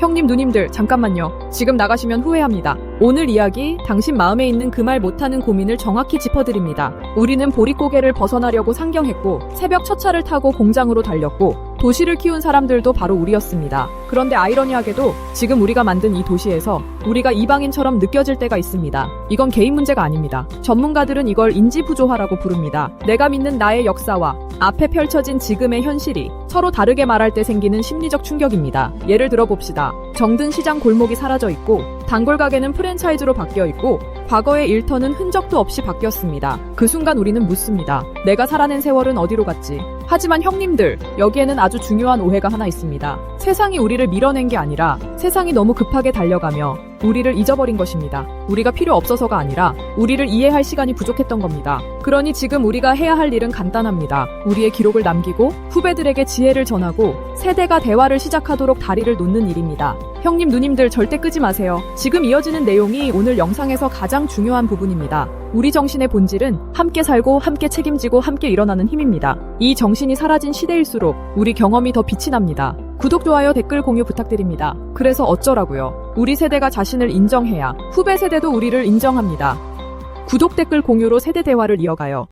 형님 누님들 잠깐만요. 지금 나가시면 후회합니다. 오늘 이야기 당신 마음에 있는 그 말 못하는 고민을 정확히 짚어드립니다. 우리는 보릿고개를 벗어나려고 상경했고 새벽 첫 차를 타고 공장으로 달렸고 도시를 키운 사람들도 바로 우리였습니다. 그런데 아이러니하게도 지금 우리가 만든 이 도시에서 우리가 이방인처럼 느껴질 때가 있습니다. 이건 개인 문제가 아닙니다. 전문가들은 이걸 인지부조화라고 부릅니다. 내가 믿는 나의 역사와 앞에 펼쳐진 지금의 현실이 서로 다르게 말할 때 생기는 심리적 충격입니다. 예를 들어 봅시다. 정든 시장 골목이 사라져 있고 단골 가게는 프랜차이즈로 바뀌어 있고 과거의 일터는 흔적도 없이 바뀌었습니다. 그 순간 우리는 묻습니다. 내가 살아낸 세월은 어디로 갔지? 하지만 형님들, 여기에는 아주 중요한 오해가 하나 있습니다. 세상이 우리를 밀어낸 게 아니라 세상이 너무 급하게 달려가며 우리를 잊어버린 것입니다. 우리가 필요 없어서가 아니라 우리를 이해할 시간이 부족했던 겁니다. 그러니 지금 우리가 해야 할 일은 간단합니다. 우리의 기록을 남기고 후배들에게 지혜를 전하고 세대가 대화를 시작하도록 다리를 놓는 일입니다. 형님, 누님들 절대 끄지 마세요. 지금 이어지는 내용이 오늘 영상에서 가장 중요한 부분입니다. 우리 정신의 본질은 함께 살고 함께 책임지고 함께 일어나는 힘입니다. 이 정신이 사라진 시대일수록 우리 경험이 더 빛이 납니다. 구독, 좋아요, 댓글 공유 부탁드립니다. 그래서 어쩌라고요? 우리 세대가 자신을 인정해야 후배 세대도 우리를 인정합니다. 구독, 댓글 공유로 세대 대화를 이어가요.